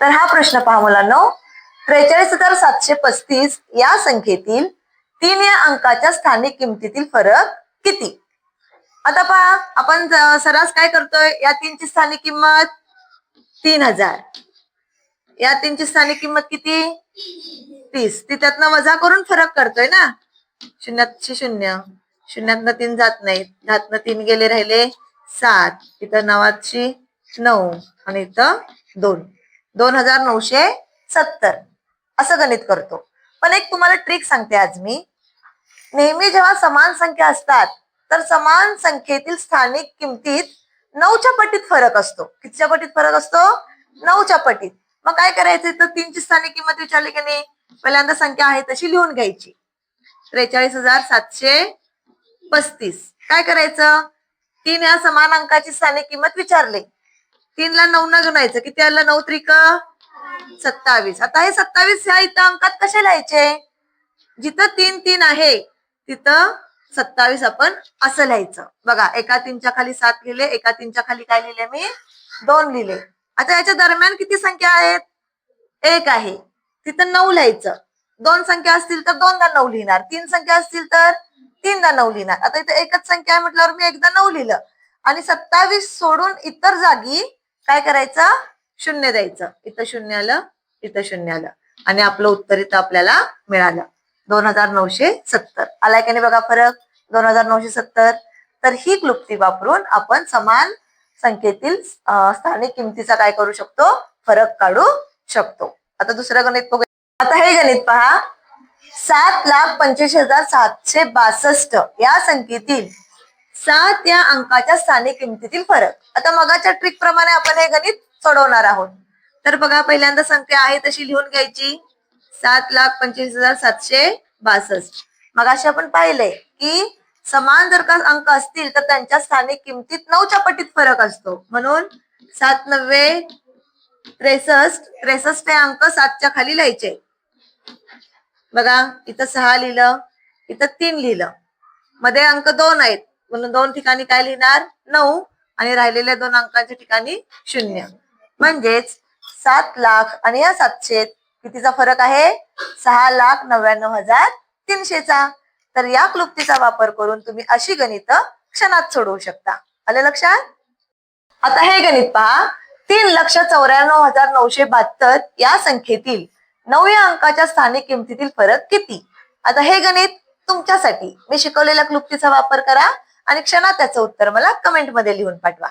तर हा प्रश्न पहा मुलांनो. त्रेचाळीस हजार सातशे पस्तीस या संख्येतील तीन या अंकाच्या स्थानिक किमतीतील फरक किती? आता पहा आपण सरास सर्रास काय करतोय? या तीनची स्थानिक किंमत तीन हजार. या तीनची स्थानिक किंमत किती? तीस. ती त्यातनं वजा करून फरक करतोय ना? शून्याची शून्य. शून्यातनं तीन जात नाही दहातनं तीन गेले राहिले सात. इथं नवाची नऊ आणि इथं दोन. दोन हजार नऊशे सत्तर. असं गणित करतो. पण एक तुम्हाला ट्रिक सांगते आज मी. नेहमी जेव्हा समान संख्या असतात तर समान संख्येतील स्थानिक किमतीत नऊच्या पटीत फरक असतो. कितीच्या पटीत फरक असतो? नऊच्या पटीत. मग काय करायचं तर तीनची स्थानिक किंमत विचारली की नाही? पहिल्यांदा संख्या आहे तशी लिहून घ्यायची. त्रेचाळीस हजार सातशे पस्तीस. काय करायचं? तीन या समान अंकाची स्थानिक किंमत विचारली. तीनला नऊ न गुणायचं किती आलं? नऊ त्रिक सत्तावीस. आता हे सत्तावीस ह्या इथं अंकात कसे लिहायचे? जिथं तीन तीन आहे तिथं सत्तावीस आपण असं लिहायचं. बघा एका तीनच्या खाली सात लिहिले एका तीनच्या खाली काय लिहिले मी? दोन लिहिले. आता याच्या दरम्यान किती संख्या आहेत? एक आहे. तिथं नऊ लिहायचं. दोन संख्या असतील तर दोनदा नऊ लिहिणार. तीन संख्या असतील तर तीनदा नऊ लिहिणार. आता इथं एकच संख्या आहे म्हटल्यावर मी एकदा नऊ लिहिलं. आणि सत्तावीस सोडून इतर जागी काय करायचं? शून्य द्यायचं. इथं शून्य आलं इथं शून्य आलं. आणि आपलं उत्तर इथं आपल्याला मिळालं. दोन हजार नऊशे सत्तर. आलाय की नाही बघा फरक? दोन हजार नऊशे सत्तर. तर ही क्लुप्ती वापरून आपण समान संख्येतील स्थानिक किमतीचा काय करू शकतो? फरक काढू शकतो. आता दुसरं गणित बघूया. आता हे गणित पहा. सात लाख पंचवीस हजार सातशे बासष्ट या संख्येतील सात या अंकाच्या स्थानिक किमतीतील फरक. आता मगाच्या ट्रिक प्रमाणे आपण हे गणित सोडवणार आहोत. तर बघा पहिल्यांदा संख्या आहे तशी लिहून घ्यायची. सात लाख पंचवीस हजार सातशे बासष्ट. मग अशी आपण पाहिले की समान जर का अंक असतील तर त्यांच्या स्थानिक किमतीत नऊच्या पटीत फरक असतो. म्हणून सात नव्वे त्रेसष्ट त्रेसष्ट हे अंक सातच्या खाली लिहायचे. बघा इथं सहा लिहिलं इथं तीन लिहिलं. मध्ये अंक दोन आहेत. म्हणून दोन ठिकाणी काय लिहिणार? नऊ आणि राहिलेल्या दोन अंकांच्या ठिकाणी शून्य. म्हणजेच सात लाख आणि या सातशे कितीचा फरक आहे? सहा लाख नव्याण्णव हजार तीनशेचा. तर या क्लुप्तीचा वापर करून तुम्ही अशी गणित क्षणात सोडवू शकता. आलं लक्षात? आता हे गणित पहा. तीन लक्ष चौऱ्याण्णव हजार नऊशे बहात्तर या संख्येतील नवव्या अंकाच्या स्थानिक किमतीतील फरक किती? आता हे गणित तुमच्यासाठी. मी शिकवलेल्या क्लुप्तीचा वापर करा. आणि क्षणात त्याचं उत्तर मला कमेंटमध्ये लिहून पाठवा.